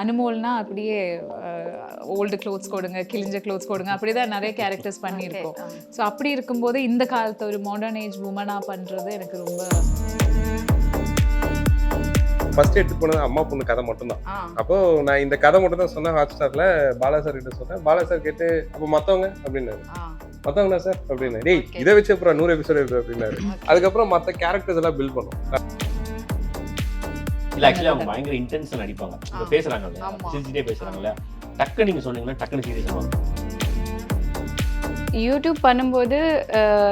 அனுமோல்னா அப்படியே old clothes கொடுங்க கிழிஞ்ச க்ளோத்ஸ் கொடுங்க அப்படிதான் நிறைய கேரக்டர்ஸ் பண்ணியிருக்கோம். ஸோ அப்படி இருக்கும்போது இந்த காலத்து ஒரு மாடர்ன் ஏஜ் உமனா பண்றது எனக்கு ரொம்ப ஃபர்ஸ்ட் எடுத்து போனது அம்மா பொண்ணு கதை மட்டும்தான். அப்போ நான் இந்த கதை மட்டும் தான் சொன்னேன் ஹாட் ஸ்டார்ல பாலா சார் கிட்ட சொன்னேன். பாலா சார் கேட்டு அப்போ மத்தவங்க? அப்படின்னாரு. மத்தவங்க சார்? அப்படின்னு டேய் இதை வச்சு அப்புறம் நூறு எபிசோட் இருக்கு அப்படின்னாரு. அதுக்கப்புறம் மத்த கேரக்டர்ஸ் எல்லாம் பில்ட் பண்ணோம் இல்ல ஆக்சுவலி அவங்க பயங்கர இன்டென்ஷன் அடிப்பாங்க இப்ப பேசுறாங்கல்ல. சிரிச்சுட்டே பேசுறாங்கல்ல. டக்கு நீங்க சொன்னீங்கன்னா டக்குனு சீரியஸ் ஆவாங்க. யூடியூப் பண்ணும்போது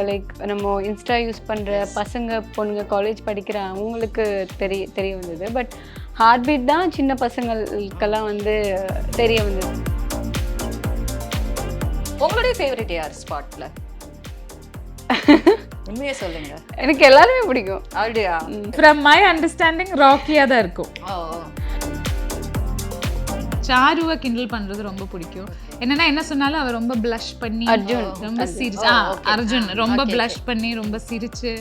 லைக் நம்ம இன்ஸ்டா யூஸ் பண்ணுற பசங்க பொண்ணுங்க காலேஜ் படிக்கிற அவங்களுக்கு தெரிய தெரிய வந்தது. பட் ஹார்ட் பீட் தான் சின்ன பசங்களுக்கெல்லாம் வந்து தெரிய வந்தது. உங்களுடைய ஃபேவரட் யார் ஸ்பாட்ல உண்மையை சொல்லுங்க. எனக்கு எல்லாருமே பிடிக்கும். அப்படியா? ஃப்ரம் மை அண்டர்ஸ்டாண்டிங் ராக்கியாக தான் இருக்கும். ஓ சாருவை கிண்டல் பண்றது ரொம்ப பிடிக்கும். என்னன்னா என்ன சொன்னாலும் அவ ரொம்ப ப்ளஷ் பண்ணி அர்ஜுன். ரொம்ப சிரிச்சு. அர்ஜுன். ரொம்ப ப்ளஷ் பண்ணி ரொம்ப சிரிச்சு.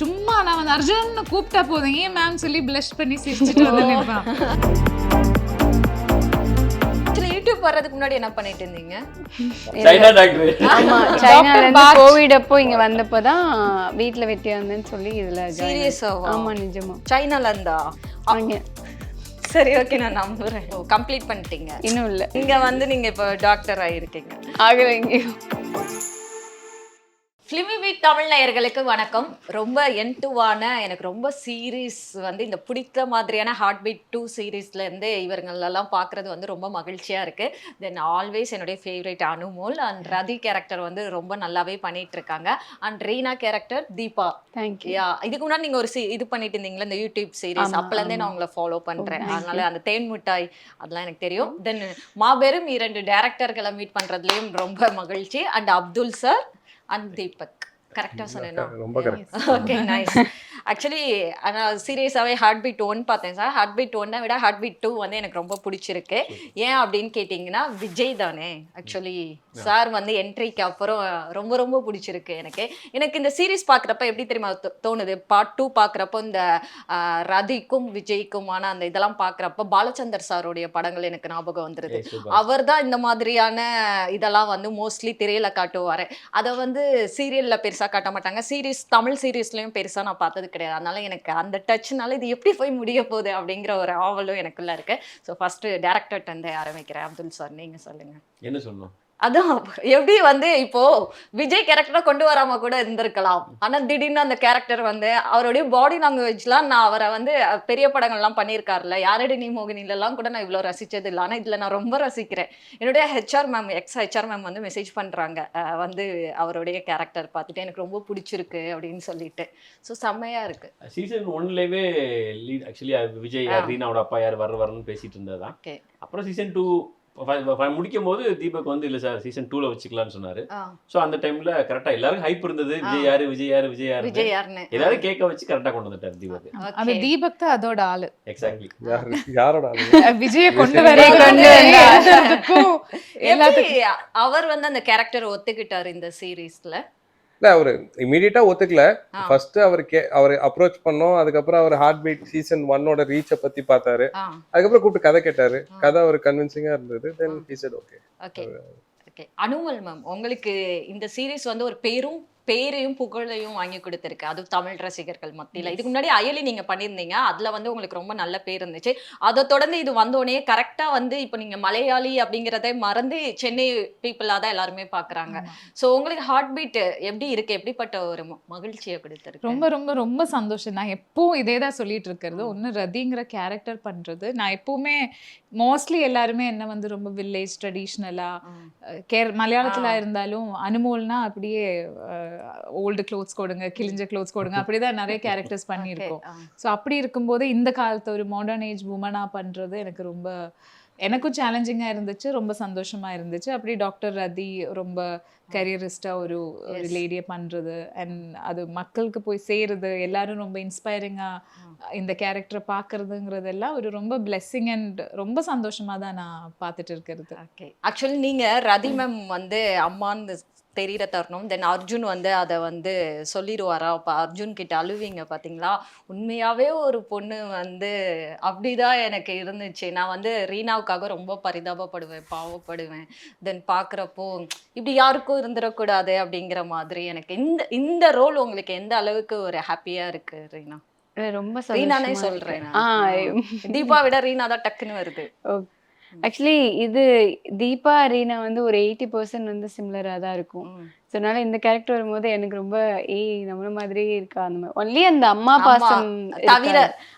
சும்மா நான் வந்து அர்ஜுன் கூப்பிட்டா போதும். ஏன் மேம் சொல்லி ப்ளஷ் பண்ணி சிரிச்சுட்டு வந்து நிற்பான் யூடியூப் வர்றதுக்கு முன்னாடி என்ன பண்ணிட்டு இருந்தீங்க? சைனா டாக்டர் ஆமா சைனால இருந்து கோவிட் அப்போ இங்க வந்தப்போ தான் வீட்டில் வெட்டியா இருந்தேன்னு சொல்லி இதுல. ஆவா? ஆமா நிஜமா. சைனால இருந்தா? அங்க. சரி ஓகே நான் நம்புறேன். கம்ப்ளீட் பண்ணிட்டீங்க. இன்னும் இல்ல. இங்க வந்து நீங்க இப்போ டாக்டர் ஆயிருக்கீங்க. ஆகல எங்கேயும் ஃபிலிமி வீக் தமிழ் நேயர்களுக்கு வணக்கம். ரொம்ப என்டுவான எனக்கு ரொம்ப சீரீஸ் வந்து இந்த பிடித்த மாதிரியான ஹார்ட் பீட் டூ சீரீஸ்லேருந்து இவங்களெல்லாம் பார்க்குறது வந்து ரொம்ப மகிழ்ச்சியாக இருக்குது தென் ஆல்வேஸ் என்னுடைய favourite Anumol and Rathi character வந்து ரொம்ப நல்லாவே பண்ணிட்டு இருக்காங்க. And Reena character Deepa thank you யா இதுக்கு முன்னாடி நீங்க ஒரு சி இது பண்ணிட்டு இருந்தீங்களா இந்த யூடியூப் சீரிஸ் ஆமா, அப்பல இருந்தே நான். உங்களை ஃபாலோ பண்றேன். Thank you. அதனால அந்த தேன் மிட்டாய் அதெல்லாம் எனக்கு தெரியும். தென் மாபெரும் இரண்டு டேரக்டர்களை மீட் பண்றதுலயும் ரொம்ப மகிழ்ச்சி. And Abdul sir and Deepak கரெக்டா சொன்னேன்னா ரொம்ப கரெக்ட். ஓகே நைஸ் ஆக்சுவலி நான் சீரியஸாகவே ஹார்ட் பீட் ஒன் பார்த்தேன் சார் ஹார்ட் பீட் ஒன்னை விட ஹார்ட் பீட் டூ வந்து எனக்கு ரொம்ப பிடிச்சிருக்கு. ஏன் அப்படின்னு கேட்டிங்கன்னா விஜய் தானே ஆக்சுவலி சார் வந்து என்ட்ரிக்கு அப்புறம் ரொம்ப ரொம்ப பிடிச்சிருக்கு எனக்கு. எனக்கு இந்த சீரிஸ் பார்க்குறப்ப எப்படி தெரியுமா தோணுது? பார்ட் டூ பார்க்குறப்போ இந்த ரதிக்கும் விஜய்க்குமான அந்த இதெல்லாம் பார்க்குறப்ப பாலச்சந்தர் சாருடைய படங்கள் எனக்கு ஞாபகம் வந்துருது. அவர் தான் இந்த மாதிரியான இதெல்லாம் வந்து மோஸ்ட்லி திரையில காட்டுவார். அதை வந்து சீரியல்ல பெருசாக காட்ட மாட்டாங்க. சீரீஸ் தமிழ் சீரிஸ்லயும் பெருசா நான் பார்த்தது கிடையாது. அதனால எனக்கு அந்த டச்னால இது எப்படி போய் முடிய போகுது அப்படிங்கிற ஒரு ஆவலும் எனக்குள்ள இருக்கு. ஸோ ஃபஸ்ட்டு டேரக்டர்கிட்ட இருந்து ஆரம்பிக்கிறேன். அப்துல் சார் நீங்க சொல்லுங்க. என்ன சொல்லணும்? அதான் எப்படி வந்து இப்போ விஜய் கேரக்டரை கொண்டு வராம கூட இருந்திருக்கலாம். ஆனா திடீர்னு அந்த கேரக்டர் வந்து அவருடைய பாடி லாங்குவேஜ்லாம் நான் அவரை வந்து பெரிய படங்கள்லாம் பண்ணியிருக்காருல்ல. யாரடி நீ மோகினிலலாம் கூட நான் இவ்வளோ ரசிச்சது இல்லை. ஆனா இதுல நான் ரொம்ப ரசிக்கிறேன். என்னுடைய HR ma'am ex HR ma'am வந்து மெசேஜ் பண்றாங்க. வந்து அவருடைய கேரக்டர் பார்த்துட்டு எனக்கு ரொம்ப பிடிச்சிருக்கு அப்படின்னு சொல்லிட்டு. ஸோ செம்மையா இருக்கு. Season actually Vijay. ரீனாவோட அப்பா யார் வர வரணும்னு பேசிட்டு இருந்ததுதான். ஓகே அப்புறம் சீசன் டூ முடிக்கும் போது தீபக் வந்து இல்ல சார் சீசன் டூல வச்சுக்கலாம்னு சொன்னாரு. சோ அந்த டைம்ல கரெக்டா எல்லாருக்கும் ஹைப் இருந்தது விஜய் யாரு விஜய் யாரு விஜய் யாரு விஜய் யாருன்னு. எல்லாரும் கேட்க வச்சு கரெக்டா கொண்டு வந்துட்டாரு தீபக். அந்த. தீபக் தான் அதோட ஆளு. எக்ஸாக்ட்லி யாரு யாரோட ஆளு? விஜய கொண்டு வர கொண்டு எப்படி அவர் வந்து அந்த கேரக்டர் ஒத்துக்கிட்டாரு இந்த சீரீஸ்ல இல்ல அவரு இமீடியட்டா ஒத்துக்கல. ஃபர்ஸ்ட் அவர் கே அவர் அப்ரோச் பண்ணோம். அதுக்கப்புறம் அவர் ஹார்ட் பீட் சீசன் ஒன்னோட ரீச்சை பத்தி பார்த்தாரு. அதுக்கப்புறம் கூப்பிட்டு கதை கேட்டாரு. கதை அவர் கன்வின்சிங்கா இருந்தது. Then he said okay okay Anumol ma'am உங்களுக்கு இந்த சீரிஸ் வந்து ஒரு பேரும் பேரையும் புகழையும் வாங்கி கொடுத்துருக்கு. அது தமிழ் ரசிகர்கள் மத்தியில. இதுக்கு முன்னாடி அயலி நீங்க பண்ணியிருந்தீங்க. அதுல வந்து உங்களுக்கு ரொம்ப நல்ல பேர் இருந்துச்சு. அதை தொடர்ந்து இது வந்தோடனே கரெக்டா வந்து இப்போ நீங்க மலையாளி அப்படிங்கிறதை மறந்து சென்னை பீப்புளா தான் எல்லாருமே பாக்குறாங்க. சோ உங்களுக்கு ஹார்ட் பீட் எப்படி இருக்கு? எப்படிப்பட்ட ஒரு மகிழ்ச்சியை கொடுத்துருக்கு? ரொம்ப ரொம்ப ரொம்ப சந்தோஷம். நான் எப்பவும் இதே தான் சொல்லிட்டு இருக்கிறது. ஒன்று ரதிங்கிற கேரக்டர் பண்றது. நான் எப்பவுமே மோஸ்ட்லி எல்லாருமே என்ன வந்து ரொம்ப வில்லேஜ் ட்ரெடிஷ்னலா ம். கேர் மலையாளத்துல. இருந்தாலும் அனுமோல்னா அப்படியே ஓல்டு க்ளோத்ஸ் கொடுங்க கிழிஞ்ச க்ளோத்ஸ் கொடுங்க அப்படிதான் நிறைய கேரக்டர்ஸ் பண்ணியிருக்கோம். ஸோ அப்படி இருக்கும்போது இந்த காலத்து ஒரு மாடர்ன் ஏஜ் உமனா பண்றது எனக்கு ரொம்ப எனக்கும் சேலஞ்சிங்காக இருந்துச்சு ரொம்ப சந்தோஷமா இருந்துச்சு. அப்படி டாக்டர் ரதி ரொம்ப கரியரிஸ்டாக ஒரு ஒரு. லேடியை பண்றது அண்ட் அது மக்களுக்கு போய் சேருது எல்லாரும் ரொம்ப இன்ஸ்பைரிங்காக இந்த கேரக்டரை பார்க்கறதுங்கிறதெல்லாம் ஒரு ரொம்ப பிளெஸ்ஸிங் அண்ட் ரொம்ப சந்தோஷமா தான் நான் பார்த்துட்டு இருக்கிறது. ஓகே ஆக்சுவலி நீங்க ரதி மேம் வந்து அம்மான்னு தெரியிற தருணம். தென் அர்ஜுன் வந்து அதை வந்து சொல்லிடுவாரா? அப்போ அர்ஜுன் கிட்ட அழுவீங்க பார்த்தீங்களா உண்மையாகவே ஒரு பொண்ணு வந்து அப்படிதான் எனக்கு இருந்துச்சு. நான் வந்து ரீனாவுக்காக ரொம்ப பரிதாபப்படுவேன் பாவப்படுவேன். தென் பார்க்குறப்போ இப்படி யாருக்கும் இருந்துடக்கூடாது அப்படிங்கிற மாதிரி எனக்கு இந்த இந்த ரோல் உங்களுக்கு எந்த அளவுக்கு ஒரு ஹாப்பியாக இருக்கு ரீனா? ரொம்ப ரீனானே நான். தீபா விட ரீனா தான் டக்குன்னு வருது. ஆக்சுவலி இது தீபா ரீனா வந்து ஒரு எயிட்டி பர்சன்ட் வந்து சிமிலராக தான் இருக்கும். ஸோ அதனால இந்த கேரக்டர் வரும்போது எனக்கு ரொம்ப ஏய் நம்மள மாதிரியே இருக்கா? அந்த மாதிரி. ஒன்லி அந்த அம்மா பாசம் தவிர.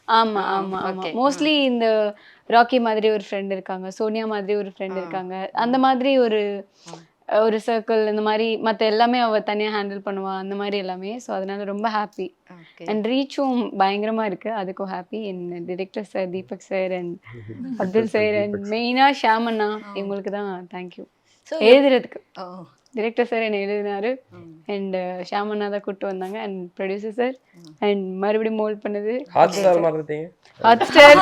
ஆமா ஆமா ஆமா. மோஸ்ட்லி இந்த ராக்கி மாதிரி ஒரு ஃப்ரெண்ட் இருக்காங்க. சோனியா மாதிரி ஒரு ஃப்ரெண்ட். இருக்காங்க. அந்த மாதிரி ஒரு ஒரு சர்க்கிள் இந்த மாதிரி மத்த எல்லாமே அவ தனியா ஹேண்டில் பண்ணுவா அந்த மாதிரி எல்லாமே. ஸோ அதனால ரொம்ப ஹாப்பி. அண்ட் ரீச்சும் பயங்கரமா இருக்கு. அதுக்கும் happy N director sir Deepak sir and Abdul sir and மெயினா ஷாமண்ணா இவங்களுக்கு தான் தேங்க்யூ எழுதுறதுக்கு. ஓ, டிரெக்டர் சார் என்ன எழுதினாரு. அண்ட் ஷாமண்ணா தான் கூப்பிட்டு வந்தாங்க. அண்ட் ப்ரொடியூசர் சார் அண்ட் மறுபடியும் மோல்ட் பண்ணது. ஹாட் ஸ்டார் மறந்துட்டீங்க ஹாட் ஸ்டார்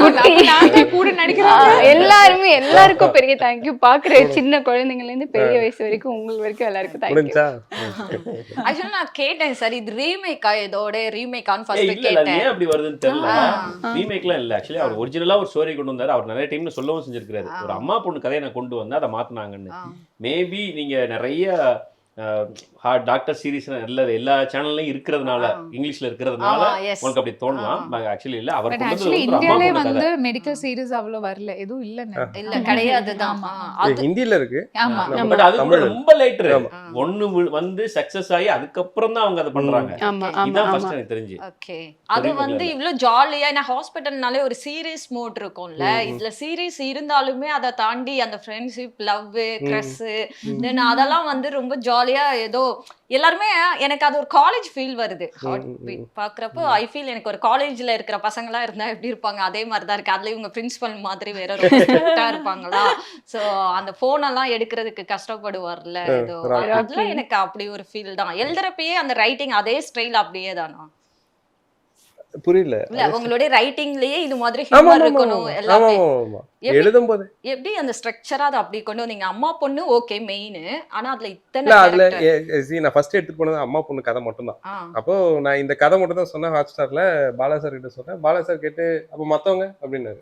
குட்டி நாங்க கூட நடிக்கிறோம். ஆ, எல்லாருமே எல்லாருக்கும் பெரிய தேங்க்யூ பாக்குற சின்ன குழந்தைங்கள்ல இருந்து பெரிய வயசு வரைக்கும் உங்களுக்கு வரைக்கும் எல்லாருக்கும் தேங்க்யூ Actually நான் கேட்டேன் சார் இது ரீமேக்கா இதோட ரீமேக்கான்னு ஃபர்ஸ்ட் கேட்டேன். ஏன் அப்படி வருதுன்னு தெரியல. ரீமேக்லாம் இல்ல. ஆக்சுவலி அவர் ஒரிஜினலா ஒரு ஸ்டோரி கொண்டு வந்தாரு. அவர் நிறைய டைம்ல சொல்லவும் செஞ்சிருக்காரு ஒரு அம்மா பொண்ணு கதையை நான் கொண்டு வந்து அதை மாத்துனாங்கன்னு. மேபி நீங்கள் நிறைய டாக்டர் சீரிஸ் எல்லா எல்லா சேனல்லையும் இருக்கிறதுனால. இங்கிலீஷ்ல இருக்கிறதுனால உங்களுக்கு அப்படி தோணலாம் ஆக்சுவலி இல்ல. அவர் இந்தியாலே வந்து மெடிக்கல் சீரிஸ் அவ்வளோ வரல. எதுவும் இல்லைன்னு இல்ல இது அது ஹிந்தில இருக்கு. ஆமா. நம்ம பட் அது. ரொம்ப லேட்டர். ஒண்ணு வந்து சக்சஸ் ஆகி அதுக்கப்புறம் தான் அவங்க அதை பண்றாங்க. இதான் ஃபர்ஸ்ட் எனக்கு தெரிஞ்சு. ஓகே. அது வந்து இல்ல. இவ்ளோ ஜாலியா ஏன்னா ஹாஸ்பிட்டல்னாலே ஒரு சீரியஸ் மோட் இருக்கும்ல. இதுல சீரியஸ் இருந்தாலுமே அதை தாண்டி அந்த ஃப்ரெண்ட்ஷிப் லவ் க்ரஸ் தென் அதெல்லாம் வந்து ரொம்ப ஜாலியா ஏதோ எல்லாருமே எனக்கு அது ஒரு காலேஜ் ஃபீல் வருது. பாக்குறப்போ ஐ ஃபீல் எனக்கு ஒரு காலேஜ்ல இருக்கிற பசங்களா இருந்தா எப்படி இருப்பாங்க? அதே மாதிரி தான் இருக்கு. அதுல இவங்க பிரின்சிபல் மாதிரி வேற இருப்பாங்களா? சோ அந்த போன் எல்லாம் எடுக்கிறதுக்கு கஷ்டப்படுவார்ல? ஏதோ. அதெல்லாம் எனக்கு அப்படி ஒரு ஃபீல் தான். எழுதுறப்பயே அந்த ரைட்டிங் அதே ஸ்டைல் அப்படியே தானா புரியல. இல்ல உங்களுடைய ரைட்டிங்லயே இது மாதிரி ஹியூமர் இருக்கணும் எல்லாமே. எழுதும் போது எப்படி அந்த ஸ்ட்ரக்சரா அதை அப்படி கொண்டு வந்தீங்க? அம்மா பொண்ணு ஓகே மெயின் ஆனா அதுல இத்தனை அதுல நான் ஃபர்ஸ்ட் எடுத்துட்டு போனது அம்மா பொண்ணு கதை மட்டும்தான். ஆ, அப்போ நான் இந்த கதை மட்டும் தான் சொன்னேன் ஹாட் ஸ்டார்ல பாலா சார் கிட்ட சொன்னேன். பாலா சார் கேட்டு அப்போ மத்தவங்க? அப்படின்னாரு.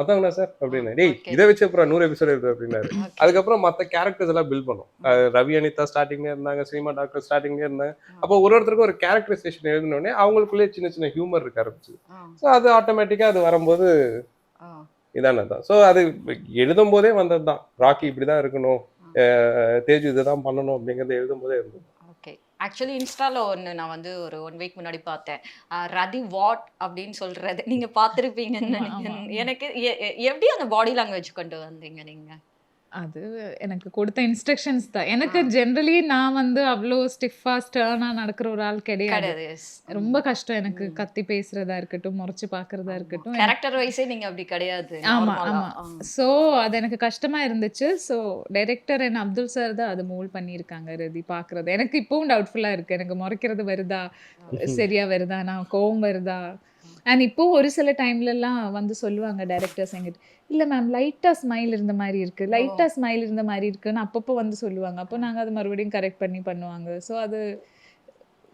ஆ, மத்தவங்க சார் அப்படின்னு. டேய். இதை வச்சு அப்புறம் நூறு எபிசோட் இருக்கு அப்படின்னாரு. அதுக்கப்புறம் மத்த கேரக்டர்ஸ் எல்லாம் பில்ட் பண்ணோம். ரவி அனிதா ஸ்டார்டிங்ல இருந்தாங்க சினிமா டாக்டர் ஸ்டார்டிங்ல இருந்தாங்க. அப்போ ஒரு ஒருத்தருக்கும் ஒரு கேரக்டரைசேஷன் எழுதினோடனே அவங்களுக்குள்ளே சின்ன சின்ன ஹியூமர் இருக்க ஆரம்பிச்சு ஸோ அது ஆட்டோமேட்டிக்கா அது வரும்போது ஆ, இதானது தான். ஸோ அது எழுதும் போதே வந்தது தான் ராக்கி இப்படிதான் இருக்கணும். தேஜு இதுதான் பண்ணணும் அப்படிங்கறத எழுதும் போதே இருந்தது. ஆக்சுவலி இன்ஸ்டால ஒன்று நான் வந்து ஒரு ஒன் வீக் முன்னாடி பார்த்தேன். ரதி வாட் அப்படின்னு சொல்றது நீங்க பார்த்துருப்பீங்கன்னு. எனக்கு எப்படி அந்த பாடி லாங்குவேஜ் கொண்டு வந்தீங்க நீங்க? அது எனக்கு கொடுத்த இன்ஸ்ட்ரக்ஷன்ஸ் தான். எனக்கு ஜென்ரலி நான் வந்து அவ்வளோ ஸ்டிஃபா ஸ்டர்னா நடக்கிற ஒரு ஆள் கிடையாது. ரொம்ப கஷ்டம் எனக்கு கத்தி பேசுறதா இருக்கட்டும் முறைச்சு பாக்குறதா இருக்கட்டும். கேரக்டர் வைஸே நீங்க அப்படி கிடையாது ஆமா. ஆமா. ஸோ அது எனக்கு கஷ்டமா இருந்துச்சு. So director and Abdul sir தான் அதை மூல் பண்ணியிருக்காங்க ரதி பார்க்கறது. எனக்கு இப்பவும் டவுட்ஃபுல்லா இருக்கு. எனக்கு முறைக்கிறது வருதா? சரியா வருதா? நான் கோவம் வருதா? அண்ட் இப்போ ஒரு சில டைம்லலாம் வந்து சொல்லுவாங்க டைரக்டர்ஸ் எங்கிட்ட இல்லை மேம் லைட்டாக ஸ்மைல் இருந்த மாதிரி இருக்கு. லைட்டாக ஸ்மைல் இருந்த மாதிரி இருக்குன்னு அப்பப்போ வந்து சொல்லுவாங்க. அப்போ நாங்கள் அதை மறுபடியும் கரெக்ட் பண்ணி பண்ணுவாங்க. ஸோ அது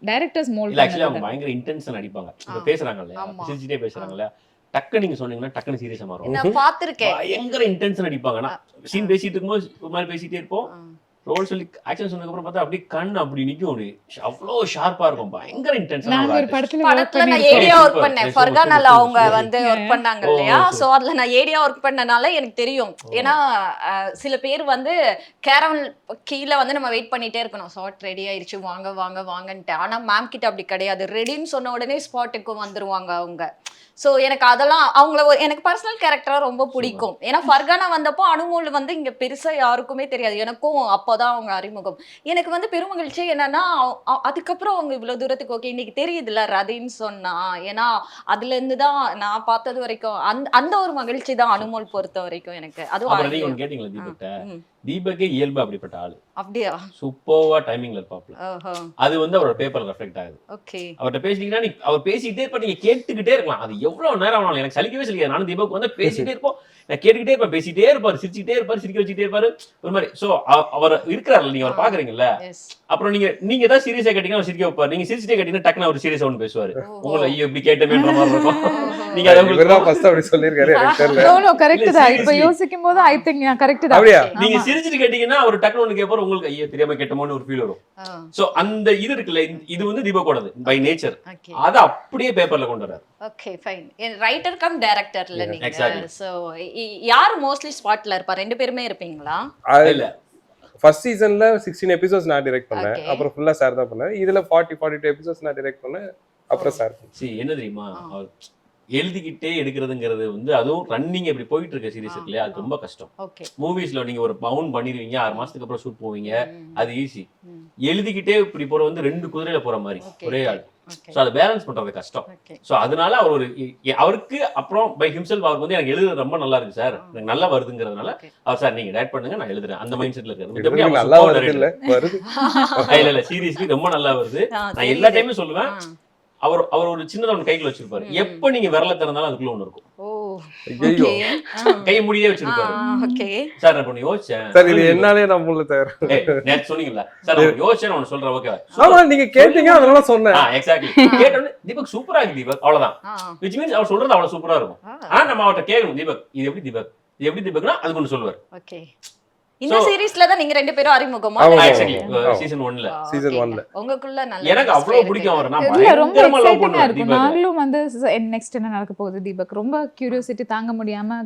டைரக்டர்ஸ் மோல் இல்ல ஆக்சுவலி அவங்க பயங்கர இன்டென்ஷன் அடிப்பாங்க இப்ப ஆ. பேசுறாங்க இல்லையா? ஆமா. சிரிச்சுட்டே பேசுறாங்க இல்லையா டக்கு நீங்க சொன்னீங்கன்னா டக்குன்னு சீரியஸா மாறும். நான் பார்த்திருக்கேன். பயங்கர இன்டென்ஷன் அடிப்பாங்க நான் சீன் பேசிட்டு இருக்கும்போது ஒரு மாதிரி பேசிட்டே இருப்போம். ரோல் சொல்லி ஆக்ஷன் சொன்னதுக்கு அப்புறம் பார்த்தா அப்படியே கண் அப்படி நிக்கும் அப்படி. அவ்வளோ ஷார்ப்பா இருக்கும். பயங்கர இன்டென்ஷனா ஒரு படத்துல படத்துல நான். ஏரியா ஒர்க் பண்ணேன். ஃபர்கானால அவங்க. வந்து ஒர்க் பண்ணாங்க ஓ, இல்லையா. சோ அதுல நான் ஏரியா ஒர்க் பண்ணனால எனக்கு தெரியும். ஏன்னா அஹ், சில பேர் வந்து கேரவன் கீழே வந்து நம்ம வெயிட் பண்ணிட்டே இருக்கணும். ஷார்ட் ரெடி ஆயிருச்சு. வாங்க வாங்க வாங்கன்ட்டு. ஆனா மேம் கிட்ட அப்படி கிடையாது. ரெடின்னு சொன்ன உடனே ஸ்பாட்டுக்கு வந்துருவாங்க அவங்க. சோ எனக்கு அதெல்லாம் அவங்கள எனக்கு பர்சனல் கேரக்டரா ரொம்ப பிடிக்கும். ஏன்னா ஃபர்கானா வந்தப்போ அனுமோல் வந்து இங்க பெருசா யாருக்குமே தெரியாது. எனக்கும் அப்போதான் அவங்க அறிமுகம். எனக்கு வந்து பெருமகிழ்ச்சி என்னன்னா அதுக்கப்புறம் அவங்க இவ்வளவு தூரத்துக்கு ஓகே இன்னைக்கு தெரியுதுல்ல ரதின்னு சொன்னா. ஏன்னா அதுல இருந்து தான் நான் பார்த்தது வரைக்கும் அந்த அந்த ஒரு மகிழ்ச்சி தான் அனுமோல் பொறுத்த வரைக்கும் எனக்கு. அதுவும் கேட்டீங்களா. தீபக்கே இயல்பு அப்படிப்பட்ட ஆளு. அப்படியா? சூப்பர்வா டைமிங்ல இருப்பாப்ல. அது வந்து அவரோட பேப்பர்ல ரெஃப்ளெக்ட் ஆகுது. ஓகே. அவர்கிட்ட பேசிட்டீங்கன்னா நீ அவர் பேசிக்கிட்டே இருப்ப நீங்க கேட்டுக்கிட்டே இருக்கலாம். அது எவ்வளவு நேரம் ஆனாலும் எனக்கு சலிக்கவே சலிக்காது. நானும் தீபக் வந்து பேசிட்டே இருப்போம். நான் கேட்டுக்கிட்டே இருப்பேன் பேசிட்டே இருப்பாரு சிரிச்சுக்கிட்டே இருப்பாரு சிரிக்க வச்சுக்கிட்டே இருப்பாரு. ஒரு மாதிரி சோ அவர் இருக்கிறாருல்ல நீங்க அவர் பாக்குறீங்கல்ல? அப்புறம் நீங்க நீங்க ஏதாவது சீரியஸா கேட்டீங்கன்னா அவர் சிரிக்க வைப்பாரு. நீங்க சிரிச்சிட்டே கேட்டீங்கன்னா டக்குனு அவர் சீரியஸா ஒன்று பேசுவாரு. உங்களை ஐயோ இப்படி கேட்டமேன்ற மாதிரி இருக்கும். நீங்க இவர்தான் ஃபர்ஸ்ட் அப்படி சொல்லியிருக்காரு எனக்கு தெரியல. நோ நோ கரெக்ட் இல்ல, தான். இப்போ seriously. யோசிக்கும் போது ஐ திங்க் கரெக்ட் தான். அப்படியா? நீங்க ஆமா. சிரிச்சிட்டு கேட்டீங்கன்னா அவர் டக்குனு ஒன்று கேட்பாரு உங்களுக்கு ஐயோ தெரியாம கேட்டமோன்னு ஒரு ஃபீல் வரும். சோ அந்த இது இருக்குல்ல இது வந்து தீபக்கோடது பை நேச்சர் ஓகே அதை அப்படியே பேப்பர்ல கொண்டு வராரு ஓகே ஃபைன் ரைட்டர் கம் டைரக்டர்ல நீங்க. சோ யார் மோஸ்ட்லி ஸ்பாட்ல இருப்பா? ரெண்டு பேருமே இருப்பீங்களா? அது இல்ல. ஃபர்ஸ்ட் சீசன்ல சிக்ஸ்டீன் எபிசோட்ஸ் நான் டிரெக்ட் பண்ணேன். அப்புறம் ஃபுல்லா சார் தான் பண்ணேன். இதுல ஃபார்ட்டி ஃபார்ட்டி டூ எபிசோட்ஸ் நான் டிரெக்ட் பண்ணேன். அப்புறம் சார் சி என்ன தெரியுமா. அவர் எழுதிக்கிட்டே எடுக்கிறதுங்கிறது வந்து அதுவும் ரன்னிங் இப்படி போயிட்டு இருக்க சீரிஸ் இருக்கு இல்லையா அது ரொம்ப கஷ்டம். ஓகே மூவிஸ்ல நீங்க ஒரு பவுன் பண்ணிடுவீங்க ஆறு மாசத்துக்கு அப்புறம் ஷூட் போவீங்க அது ஈஸி எழுதிக்கிட்டே இப்படி போற வந்து ரெண்டு குதிரையில போற மாதிரி. ஒரே ஆள். சோ அதை பேலன்ஸ் பண்றது கஷ்டம். சோ அதனால அவர் ஒரு அவருக்கு அப்புறம் பை ஹிம்செல்ஃப் அவருக்கு வந்து எனக்கு எழுதுறது ரொம்ப நல்லா இருக்கு சார். எனக்கு நல்லா வருதுங்கிறதுனால. அவர் சார் நீங்க டைரக்ட் பண்ணுங்க நான் எழுதுறேன். அந்த மைண்ட் செட்ல இருக்காரு ஆ, இல்ல இல்ல சீரியஸ்லி ரொம்ப நல்லா வருது. நான் எல்லா டைமும் சொல்லுவேன். அவர் அவர் ஒரு சின்னதா ஒன்று கைக்குள்ள வச்சிருப்பாரு. எப்ப நீங்க விரல திறந்தாலும் அதுக்குள்ள ஒண்ணு இருக்கும். கையை முடியே வச்சிருப்பாரு. ஓகே சார் நான் யோசிச்சேன். சார் இது என்னாலே நான் முள்ள நேத்து சொன்னீங்கல்ல. சார் யோசிச்சேன் ஒண்ணு சொல்றேன் ஓகேவா ஆமா நீங்க கேட்டீங்க அதனால சொன்னேன். ஆ எக்ஸாக்ட்லி கேட்டோன்னே தீபக் சூப்பரா இருக்கு தீபக். அவ்வளவுதான். விச் மீன்ஸ் அவர் சொல்றது அவ்வளவு சூப்பரா இருக்கும். ஆனா நம்ம அவர்ட்ட கேட்கணும் தீபக். இது எப்படி தீபக்? இது எப்படி தீபக்னா அதுக்கு ஒண்ணு சொல்லுவார். ஓகே இந்த சீரிஸ்ல தான் நீங்க ரெண்டு பேரும் அறிமுகமா. சீசன் ஒன்ல Wow, Season okay. one-ல. உங்களுக்குள்ள நல்ல எனக்கு அவ்வளவு. பிடிக்கும் அவரை. நான் ரொம்ப எக்ஸைட்டிங்கா இருக்கும் நாங்களும் வந்து நெக்ஸ்ட் என்ன நடக்க போகுது தீபக்? ரொம்ப கியூரியோசிட்டி தாங்க முடியாம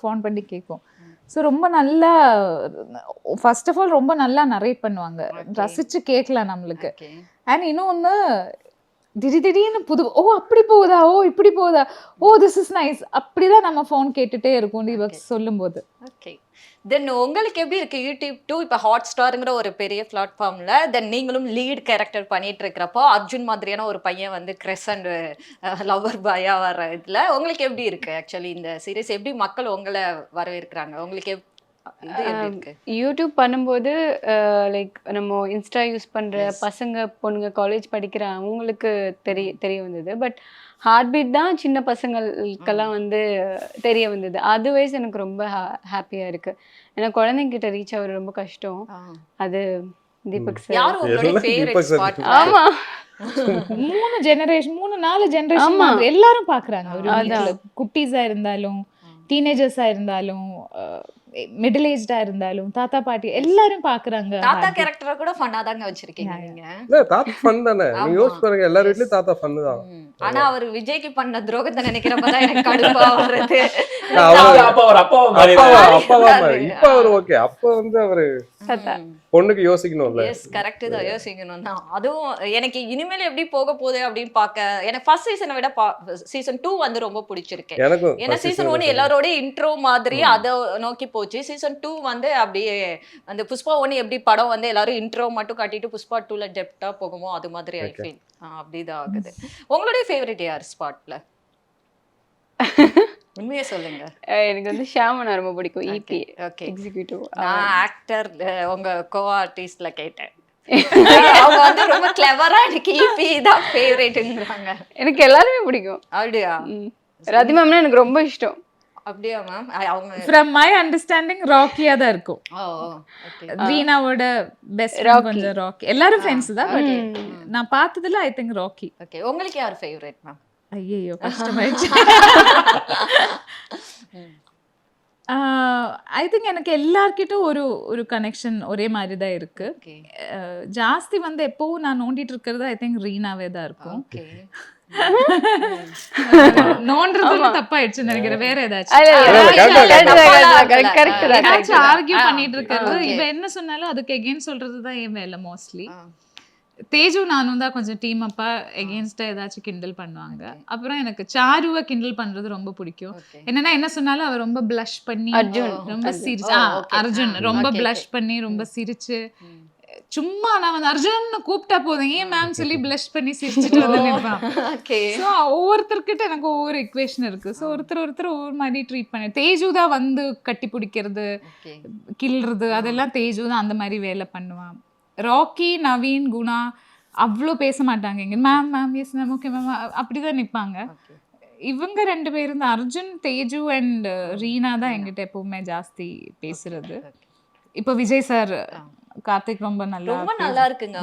ஃபோன் பண்ணி கேட்கும். ஸோ ரொம்ப நல்லா ஃபர்ஸ்ட் ஆஃப் ஆல் ரொம்ப நல்லா நரேட் பண்ணுவாங்க. ரசிச்சு கேட்கலாம் நம்மளுக்கு. அண்ட் இன்னொன்று திடீர் திடீர்னு புது ஓ அப்படி போகுதா? ஓ இப்படி போகுதா? ஓ திஸ் இஸ் நைஸ் அப்படிதான் நம்ம ஃபோன் கேட்டுட்டே இருக்கும் தீபக். சொல்லும்போது. ஓகே தென் உங்களுக்கு எப்படி இருக்கு யூடியூப் டூ இப்போ ஹாட் ஸ்டாருங்கிற ஒரு பெரிய பிளாட்ஃபார்ம்ல தென் நீங்களும் லீட் கேரக்டர் பண்ணிட்டு இருக்கிறப்போ அர்ஜுன் மாதிரியான ஒரு பையன் வந்து கிரெசண்ட் லவர் பாயா வர இதுல உங்களுக்கு எப்படி இருக்கு ஆக்சுவலி இந்த சீரீஸ் எப்படி மக்கள் உங்களை வரவேற்கிறாங்க? உங்களுக்கு யூடியூப் பண்ணும்போது லைக் நம்ம இன்ஸ்டா யூஸ் பண்ற Yes. பசங்க பொண்ணுங்க காலேஜ் படிக்கிற அவங்களுக்கு தெரிய தெரிய வந்தது. பட் ஹார்ட் பீட் தான் சின்ன பசங்களுக்கெல்லாம் வந்து தெரிய வந்தது. அதுவைஸ் எனக்கு ரொம்ப ஹாப்பியா இருக்கு. ஏன்னா குழந்தைங்கிட்ட ரீச் ஆகுறது ரொம்ப கஷ்டம். அது தீபக் சார் ஆமா. மூணு ஜெனரேஷன் மூணு நாலு ஜெனரேஷன் ஆமா. எல்லாரும் பாக்குறாங்க ஒரு குட்டீஸா இருந்தாலும் டீனேஜர்ஸா இருந்தாலும் மிடில் ஏஜ்டா இருந்தாலும் தாத்தா பாட்டி எல்லாரும் பாக்குறாங்க. தாத்தா கேரக்டரை கூட ஃபன்னா தாங்க வச்சிருக்கீங்க நீங்க. தாத்தா ஃபன் தானே? நீங்க. யோசிச்சு பாருங்க எல்லார் வீட்லயும் தாத்தா ஃபன் தான். ஆனா அவர் விஜய்க்கு பண்ண துரோகத்தை நினைக்கிறப்பதான் எனக்கு கடுப்பா வருது. அவரு- அப்பா அவர் அப்பாவை மாதிரி அப்பாவா தான். அப்பாவா இருந்தாரு. மாதிரி. இப்ப அவர் ஓகே அப்ப வந்து அவரு பொண்ணுக்கு யோசிக்கணும்ல. எஸ் கரெக்ட் தான். யோசிக்கணும் தான். அதுவும் எனக்கு இனிமேல் எப்படி போக போகுது அப்படின்னு பார்க்க எனக்கு ஃபர்ஸ்ட் சீசனை விட சீசன் டூ வந்து ரொம்ப பிடிச்சிருக்கு. ஏன்னா சீசன் season ஒன் எல்லாரோட இன்ட்ரோ மாதிரி அதை நோக்கி போச்சு. சீசன் டூ வந்து அப்படியே அந்த புஷ்பா ஒன்று எப்படி படம் வந்து எல்லாரும் இன்ட்ரோ மட்டும் காட்டிட்டு புஷ்பா டூல டெப்டா போகுமோ அது மாதிரி ஐ. ஃபீல் அப்படிதான் ஆகுது. உங்களுடைய ஃபேவரட் யார் ஸ்பாட்ல? உண்மையை சொல்லுங்க. எனக்கு வந்து ஷாமனா ரொம்ப பிடிக்கும். இபி ஓகே எக்ஸிக்யூட்டிவ் நான் ஆக்டர் உங்க கோ ஆர்டிஸ்ட்ல கேட்டேன். அவங்க வந்து ரொம்ப கிளவரா எனக்கு இபி தான் ஃபேவரேட்ங்கிறாங்க எனக்கு எல்லாருமே பிடிக்கும். அப்படியா. ரதி மேம்னா எனக்கு ரொம்ப இஷ்டம். அப்படியா மேம் அவங்க ஃப்ரம் மை அண்டர்ஸ்டாண்டிங் ராக்கியா தான் இருக்கும். ரீனாவோட பெஸ்ட் Rocky. கொஞ்சம் ராக்கி எல்லாரும் ஃப்ரெண்ட்ஸ் தான் பட் ம். நான் பார்த்ததுல ஐ திங்க் ராக்கி ஓகே உங்களுக்கு யார் ஃபேவரட் மேம் ஐயோ கஷ்டமாயிடுச்சு. ஐ திங்க் எனக்கு எல்லார்கிட்டும் ஒரு ஒரு கனெக்ஷன் ஒரே மாதிரி தான் இருக்கு. அஹ், ஜாஸ்தி வந்து எப்பவும் நான் நோண்டிட்டு இருக்கிறது ஐ திங்க் ரீனாவே தான் இருக்கும். ஓகே நோண்டுறது தப்பாயிடுச்சுன்னு நினைக்கிறேன் வேற ஏதாச்சும். ஆர்கியூ பண்ணிட்டு இருக்கிறது okay. இவ என்ன சொன்னாலும் அதுக்கு எகெயின் சொல்றது தான் என் வேலை மோஸ்ட்லி தேஜு நானும் தான் கொஞ்சம் டீம் அப்பா எகெயின்ஸ்டா ஏதாச்சும் கிண்டல் பண்ணுவாங்க. அப்புறம் எனக்கு சாருவை கிண்டல் பண்றது ரொம்ப பிடிக்கும் என்னன்னா என்ன சொன்னாலும் அவ ரொம்ப ப்ளஷ் பண்ணி அர்ஜுன். ரொம்ப. சிரிச்சு. அர்ஜுன் ரொம்ப ப்ளஷ். பண்ணி ரொம்ப சிரிச்சு சும்மா நான் வந்து அர்ஜுன் கூப்பிட்டா போதும். ஏன் மேம் சொல்லி ப்ளஷ் பண்ணி சிரிச்சுட்டு வந்து நிற்பான் ஸோ ஒவ்வொருத்தர்கிட்ட எனக்கு ஒவ்வொரு இக்குவேஷன் இருக்கு. ஸோ ஒருத்தர் ஒருத்தர் ஒவ்வொரு மாதிரி ட்ரீட் பண்ணி தேஜு தான் வந்து கட்டி பிடிக்கிறது கிள்றது அதெல்லாம் தேஜு தான் அந்த மாதிரி வேலை பண்ணுவான் ராக்கி நவீன் குணா அவ்வளோ பேச மாட்டாங்க இங்க. Ma'am ma'am yes ma'am okay ma'am அப்படிதான் நிற்பாங்க ஓகே இவங்க ரெண்டு பேரும் தான். அர்ஜுன் தேஜு அண்ட் ரீனா தான் எங்கிட்ட எப்பவுமே ஜாஸ்தி பேசுறது. இப்போ விஜய் சார் கார்த்திக் ரொம்ப நல்லா ரொம்ப. நல்லா இருக்குங்க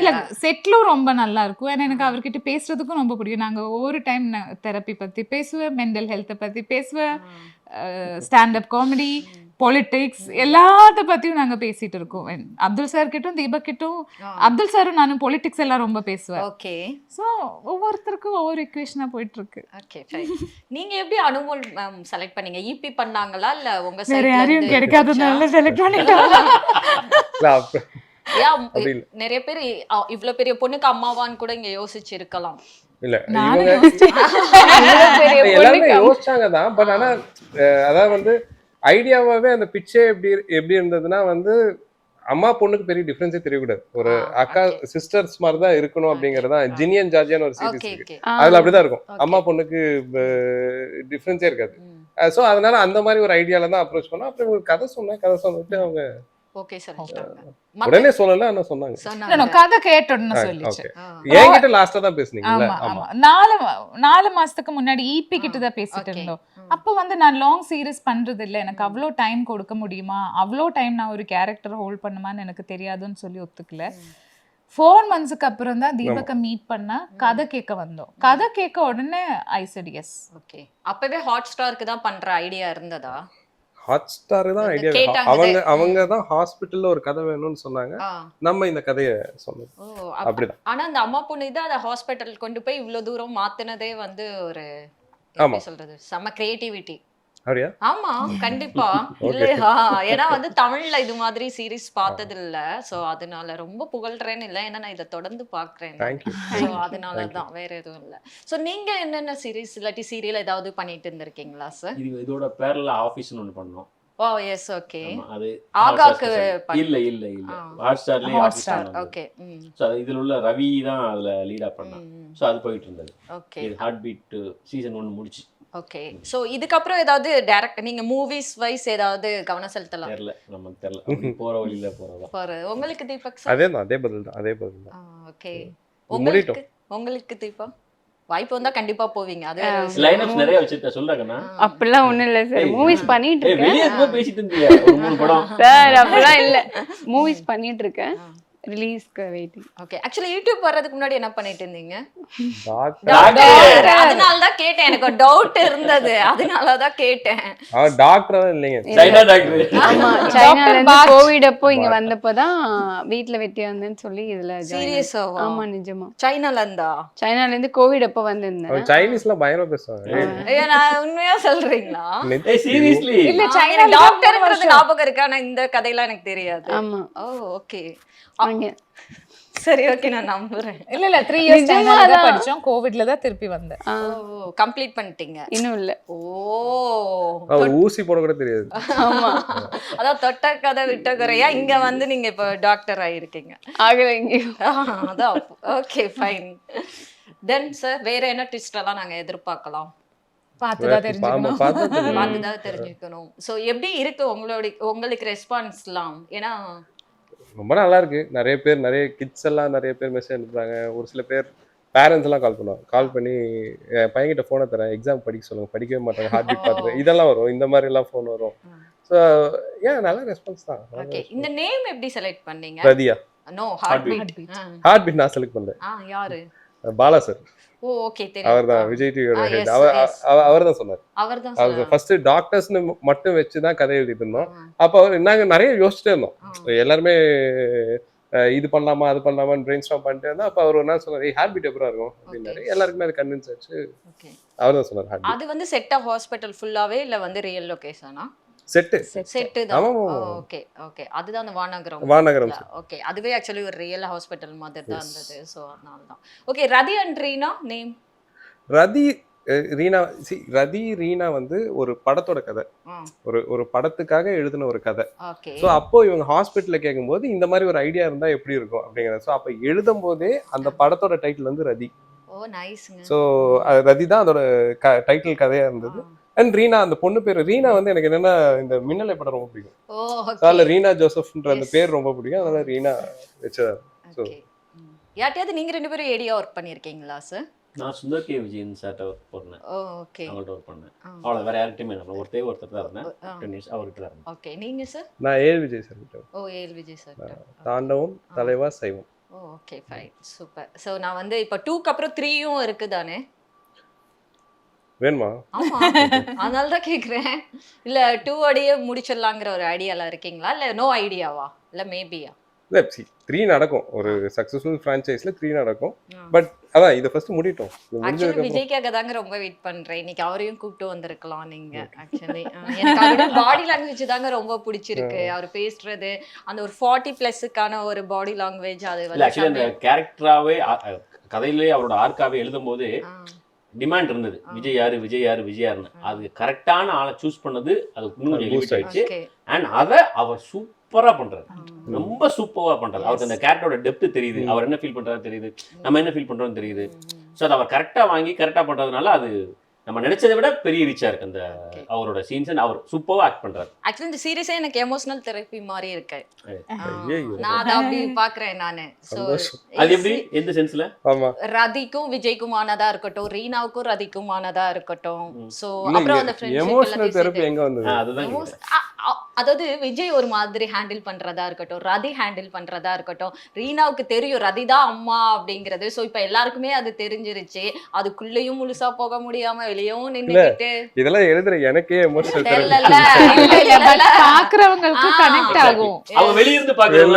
இல்ல செட்லும் ரொம்ப நல்லா இருக்கும். ஏன்னா எனக்கு அவர்கிட்ட பேசுறதுக்கும் ரொம்ப பிடிக்கும். நாங்க ஒவ்வொரு டைம் தெரப்பி பத்தி பேசுவேன் மென்டல் ஹெல்த்தை பத்தி பேசுவேன் ஸ்டாண்டப் காமெடி பொலிட்டிக்ஸ் எல்லாத்த பத்தியும் நாங்க பேசிட்டு இருக்கோம். அப்துல் சார் கிட்டும் தீபக் கிட்டும் அப்துல் சாரும் நானும் பொலிட்டிக்ஸ் எல்லாம் ரொம்ப பேசுவேன். ஓகே. ஸோ ஒவ்வொருத்தருக்கும் ஒவ்வொரு இக்குவேஷனா போயிட்டு இருக்கு ஓகே நீங்க எப்படி அனுமோல் மேம் செலக்ட் பண்ணீங்க? இபி பண்ணாங்களா? இல்ல உங்க வேற யாரையும் கிடைக்காததுனால செலக்ட் பண்ணிட்டோம். நிறைய பேர் இ- இவ்ளோ பெரிய பொண்ணுக்கு அம்மாவான்னு கூட இங்க யோசிச்சு இருக்கலாம் இல்ல நானும் இவங்க. இவ்வளவு எல்லாருமே யோசிச்சாங்க தான் பட் ஆனா அதாவது வந்து ஐடியாவாவே அந்த பிச்சே எப்படி எப்படி இருந்ததுன்னா வந்து அம்மா பொண்ணுக்கு பெரிய டிஃபரன்ஸே தெரியக்கூடாது. ஒரு அக்கா. சிஸ்டர்ஸ் மாதிரி தான் இருக்கணும் அப்படிங்கறதா. ஜினியன் ஜார்ஜியான்னு ஒரு சீரிஸ் இருக்கு. அதுல அப்படிதான் இருக்கும். அம்மா பொண்ணுக்கு டிஃபரன்ஸே இருக்காது. ஸோ அதனால அந்த மாதிரி ஒரு ஐடியால தான் அப்ரோச் பண்ணோம். அப்புறம் கதை சொன்னேன். கதை சொன்னிட்டு அவங்க ஓகே சார் உடனே சொல்லல ஆனா சொன்னாங்க? கதை கேட்டோன்னு ஆ, சொல்லிச்சு. என்கிட்ட லாஸ்டா தான் பேசுனீங்கல்ல? ஆமா நாலு நாலு மாசத்துக்கு முன்னாடி ஈபி கிட்ட தான் பேசிட்டு. இருந்தோம். அப்போ வந்து நான் லாங் சீரிஸ் பண்றது இல்ல எனக்கு அவ்வளோ டைம் கொடுக்க முடியுமா? அவ்வளோ டைம் நான் ஒரு கேரக்டர் ஹோல்ட் பண்ணுமான்னு எனக்கு தெரியாதுன்னு சொல்லி ஒத்துக்கல. ஃபோர் மந்த்ஸ்க்கு அப்புறம் தான் தீபக்கை மீட் பண்ணா கதை கேட்க வந்தோம். கதை கேட்க உடனே ஐ said எஸ் ஓகே அப்பவே ஹாட் ஸ்டாருக்கு தான் பண்ற ஐடியா இருந்ததா? ஹாட் ஸ்டார் தான் ஐடியா அவங்க. அவங்க தான் ஹாஸ்பிட்டல்ல ஒரு கதை வேணும்னு சொன்னாங்க. நம்ம இந்த கதையை சொன்னோம் அப்படிதான். ஆனா அந்த அம்மா பொண்ணு இது அதை ஹாஸ்பிட்டல் கொண்டு போய் இவ்வளவு தூரம் மாத்துனதே வந்து ஒரு ஆமா. சொல்றது? செம்ம கிரியேட்டிவிட்டி அப்படியா? ஆமா கண்டிப்பா. இல்லையா? ஏன்னா வந்து தமிழ்ல இது மாதிரி சீரிஸ் பார்த்தது இல்ல சோ அதனால ரொம்ப புகழ்றேன்னு இல்ல. ஏன்னா நான் இதை தொடர்ந்து பாக்குறேன் சோ அதனால தான். வேற எதுவும் இல்ல. சோ நீங்க என்னென்ன சீரிஸ் இல்லாட்டி சீரியல் ஏதாவது பண்ணிட்டு இருந்திருக்கீங்களா சார் இது இதோட பேரல ஆஃபீஸ்னு ஒன்று பண்ணோம். ஓ எஸ் ஓகே ஆமா, அது ஆகாக்கு இல்ல இல்ல இல்ல. ஹாட் ஸ்டார்லயே ஓகே ஸோ இதுல உள்ள ரவி தான் அதுல லீடா பண்ணான். ஸோ அது போயிட்டு இருந்தது. ஓகே இது ஹார்ட் பீட் சீசன் ஒன் முடிச்சு. ஓகே சோ இதுக்கப்புறம் ஏதாவது டைரக்ட் நீங்க மூவிஸ் வைஸ் ஏதாவது கவனம் செலுத்தலாம்? தெரியல. நமக்கு தெரியல. போற வழியில போறதா? பாரு உங்களுக்கு தீபக் சார் அதே தான் அதே பதில் தான் அதே பதில் தான். ஓகே உங்களுக்கு உங்களுக்கு தீபா? வாய்ப்பு வந்தா கண்டிப்பா போவீங்க. அது. லைனப்ஸ் நிறைய வச்சிருக்க சொல்றாங்கண்ணா அப்படிலாம் ஒண்ணும் இல்ல சார் மூவிஸ் பண்ணிட்டு இருக்கேன். வெளியே பேசிட்டு இருந்தியா? ஒரு மூணு படம். சார் அப்படிலாம் இல்ல. மூவிஸ் பண்ணிட்டு இருக்கேன். ரிலீஸ்க்கு வெயிட்டிங் ஓகே ஆக்சுவலி யூடியூப் வர்றதுக்கு முன்னாடி என்ன பண்ணிட்டு இருந்தீங்க? Doctor doctor. அதனால தான் கேட்டேன் எனக்கு டவுட் இருந்தது. அதனால தான் கேட்டேன். டாக்டர் தான் இல்லைங்க. சைனா டாக்டர் ஆமா சைனால இருந்து கோவிட் அப்போ இங்க வந்தப்பதான் வீட்ல வெட்டியா இருந்தேன்னு சொல்லி இதுல சீரியஸா. ஆமா நிஜமா. சைனால இருந்தா? சைனால இருந்து கோவிட் அப்போ வந்திருந்தேன். சைனீஸ்ல பயங்கரமா பேசுவாங்க ஐயா நான் உண்மையா சொல்றீங்களா? சீரியஸ்லி இல்ல சைனா எனக்கு டாக்டர்ங்கிறது ஞாபகம் இருக்கு ஆனா இந்த கதையெல்லாம் எனக்கு தெரியாது. ஆமா. ஓ ஓகே அங்க சரி ஓகே நான் நம்புறேன். இல்ல இல்ல த்ரீ இயர்ஸ் தான். படிச்சோம். கோவிட்ல தான் திருப்பி வந்தேன். கம்ப்ளீட் பண்ணிட்டீங்க. இன்னும் இல்ல. ஓ. ஊசி போட கூட தெரியாது. ஆமா. அதான் தொட்ட கதை விட்ட குறையா இங்க வந்து நீங்க இப்ப டாக்டர் ஆயிருக்கீங்க. ஆகல எங்கேயும் ஆ, அதான் ஓகே ஃபைன் தென் சார் வேற என்ன ட்விஸ்ட் எல்லாம் நாங்க எதிர்பார்க்கலாம்? பார்த்துதான் தெரிஞ்சுக்கணும். பார்த்துதான் தெரிஞ்சுக்கணும். சோ எப்படி இருக்கு உங்களோட உங்களுக்கு ரெஸ்பான்ஸ்லாம் ஏன்னா ரொம்ப நல்லா இருக்கு நிறைய பேர் நிறைய கிட்ஸ் எல்லாம் நிறைய பேர் மெசேஜ் அனுப்புறாங்க. ஒரு சில பேர் பேரண்ட்ஸ் எல்லாம் கால் பண்ணுவாங்க. கால் பண்ணி என் பையன்கிட்ட ஃபோனை தரேன். எக்ஸாம் படிக்க சொல்லுங்க. படிக்கவே மாட்டாங்க. ஹார்ட் பீட் பார்த்துட்டு இதெல்லாம் வரும். இந்த மாதிரி எல்லாம் ஃபோன் வரும் ஸோ ஏன்? நல்ல ரெஸ்பான்ஸ் தான். ஓகே இந்த நேம் எப்படி செலக்ட் பண்ணீங்க? ரதியா no heart. Beat heart beat நான் செலக்ட் பண்ணல. ஆ யாரு? பாலா சார் அவர் தான் விஜய் டிவியோட ஹெட் yes, அவர் தான் சொன்னார். அவர்? ஃபர்ஸ்ட் டாக்டர்ஸ்னு மட்டும் வச்சு தான் கதை எழுதிட்டு இருந்தோம். அப்போ அவர் நாங்க நிறைய யோசிச்சிட்டே இருந்தோம். எல்லாருமே இது பண்ணலாமா அது பண்ணலாமான்னு பிரெயின் ஸ்டாம் பண்ணிட்டு இருந்தா அப்போ அவர் நாள் சொன்னார் ஹார்ட் பீட் எப்பரா இருக்கும்? அப்படின்னாரு. எல்லாருக்குமே அது கன்வின்ஸ் ஆச்சு. அவர் தான் சொன்னார் அது வந்து செட் ஆஃப் ஹாஸ்பிட்டல் ஃபுல்லாவே இல்ல வந்து ரியல் லொகேஷனா செட்டு. செட்டு. தான். Okay okay. அதுதான் அந்த வானகரம். வானகரம். ஓகே. அதுவே ஆக்சுவலி ஒரு ரியல் ஹாஸ்பிட்டல் மாதிரி தான் இருந்தது. ஸோ அதனால தான் okay Rati and Reena name Rati Reena C ரதி ரீனா வந்து ஒரு படத்தோட கதை. ஒரு ஒரு படத்துக்காக எழுதின ஒரு கதை. ஓகே. ஸோ அப்போ இவங்க ஹாஸ்பிட்டல்ல கேட்கும்போது இந்த மாதிரி ஒரு ஐடியா இருந்தா எப்படி இருக்கும் அப்படிங்கிறது. ஸோ அப்போ எழுதும் போதே அந்த படத்தோட டைட்டில் வந்து ரதி. ஓ நைஸ்ங்க ஸோ ரதி தான் அதோட டைட்டில் கதையா இருந்தது. அண்ட் ரீனா அந்த பொண்ணு பேர் ரீனா வந்து எனக்கு என்னன்னா இந்த மின்னலை படம் ரொம்ப பிடிக்கும். ஸோ ஓகே ரீனா ஜோசப்ன்ற அந்த. பேர் ரொம்ப பிடிக்கும். அதனால ரீனா வச்ச so- ஓகே யார்ட்டையாவது நீங்க ரெண்டு பேரும் ஏடியா ஒர்க் பண்ணிருக்கீங்களா சார் நான் சுந்தர் கே விஜயன் சார்ட்ட ஒர்க் பண்ணேன். ஓ ஓகே அவங்கள்ட்ட ஒர்க் பண்ணேன். அவ்வளோ வேற யார்கிட்டயுமே இல்லை. ஒருத்தே ஒருத்தர் தான் இருந்தேன். டென் இயர்ஸ் அவர்கிட்ட தான் இருந்தேன். ஓகே நீங்க சார் நான் ஏ விஜய் சார் கிட்ட ஓ ஏல் Vijay sir Thaandavam Thalaivaa Saivam. Oh okay fine super so நான் வந்து இப்போ டூக்கு அப்புறம் த்ரீயும் இருக்குதானே? வேணுமா? ஆமா. அதனால தான் கேட்குறேன் இல்ல டூ அடியே முடிச்சிடலாங்கிற ஒரு ஐடியால இருக்கீங்களா? இல்ல நோ ஐடியாவா இல்ல மேபியா இல்லை த்ரீ நடக்கும். ஒரு சக்ஸஸ்ஃபுல் ஃப்ரான்ச்சைஸில் த்ரீ நடக்கும். பட் அதான் இதை ஃபர்ஸ்ட் முடிட்டோம். ஆக்சுவலி விஜய்க்காக தாங்க ரொம்ப வெயிட் பண்றேன். இன்னைக்கு அவரையும் கூப்பிட்டு வந்திருக்கலாம் நீங்க ஆக்சுவலி எனக்கு அவரோட பாடி லாங்குவேஜ் தாங்க ரொம்ப பிடிச்சிருக்கு. அவர் பேசுறது அந்த ஒரு ஃபார்ட்டி பிளஸுக்கான ஒரு பாடி லாங்குவேஜ் அது ஆக்சுவலி அந்த வந்து கேரக்டராகவே கதையிலே அவரோட ஆர்க்காவே எழுதும்போது டிமாண்ட் இருந்தது. விஜய் யாரு விஜய் யாரு விஜய் யாருன்னு. அது கரெக்டான ஆளை சூஸ் பண்ணது அது இன்னும் ஆயிடுச்சு. அண்ட் அதை அவர் சூப்பரா பண்றாரு. ரொம்ப சூப்பரா பண்றாரு. அவருக்கு அந்த கேரக்டரோட டெப்த் தெரியுது. அவர் என்ன ஃபீல் பண்றாரு தெரியுது. நம்ம என்ன ஃபீல் பண்றோம்னு தெரியுது. ஸோ அதை அவர் கரெக்டா வாங்கி கரெக்டா பண்றதுனால அது நம்ம நினைச்சதை விட பெரிய ரீச்சா இருக்கு அந்த அவரோட சீன்ஸ் அவர் சூப்பரா ஆக்ட் பண்றாரு. ஆக்சுவலி இந்த சீரியஸே எனக்கு எமோஷனல் தெரப்பி மாதிரி இருக்கு. நான் அதை அப்படி பாக்குறேன் நானு. ஸோ. அது எப்படி? எந்த சென்ஸ்ல ஆமா. ரதிக்கும் விஜய்க்குமானதா இருக்கட்டும் ரீனாவுக்கும் ரதிக்குமானதா இருக்கட்டும். சோ அப்புறம் அந்த friendship எமோஷனல் தெரப்பி எங்க வந்தது? அதுதான் அதாவது விஜய் ஒரு மாதிரி ஹேண்டில் பண்றதா இருக்கட்டும் ரதி ஹேண்டில் பண்றதா இருக்கட்டும் ரீனாவுக்கு தெரியும் ரதி தான் அம்மா அப்படிங்கிறது. சோ இப்ப எல்லாருக்குமே அது தெரிஞ்சிருச்சு. அதுக்குள்ளேயும் முழுசா போக முடியாம வெளியவும் நின்னுக்கிட்டு இதெல்லாம் எழுதுற எனக்கே எமோஷனல் தெரப்பி தெரியல இல்ல, இல்ல, பட் இல்ல. பாக்குறவங்களுக்கு கனெக்ட். ஆகும். அவங்க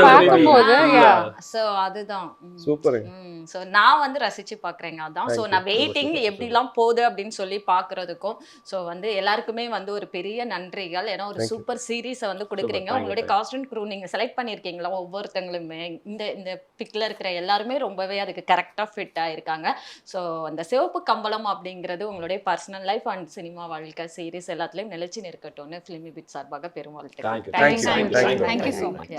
பார்க்கும்போது, yeah. சோ அதுதான். சூப்பர் ம். ஸோ நான் வந்து ரசிச்சு பார்க்குறேங்க அதான். ஸோ நான். வெயிட்டிங் எப்படிலாம் போகுது அப்படின்னு சொல்லி பார்க்குறதுக்கும் ஸோ வந்து எல்லாருக்குமே வந்து ஒரு பெரிய நன்றிகள். ஏன்னா ஒரு. சூப்பர் சீரீஸை வந்து கொடுக்குறீங்க. உங்களுடைய thank காஸ்ட் அண்ட் க்ரூ நீங்கள் செலக்ட் பண்ணியிருக்கீங்களா ஒவ்வொருத்தங்களுமே. இந்த இந்த பிக்கில் இருக்கிற எல்லாருமே ரொம்பவே அதுக்கு கரெக்டாக ஃபிட் ஆயிருக்காங்க. ஸோ அந்த சிவப்பு கம்பளம் அப்படிங்கிறது உங்களுடைய பர்சனல் லைஃப் அண்ட் சினிமா வாழ்க்கை சீரிஸ் எல்லாத்துலேயும் நிலைச்சு நிற்கட்டும்னு ஃபிலிமி பிட் சார்பாக Perumal Thank you. Thank you.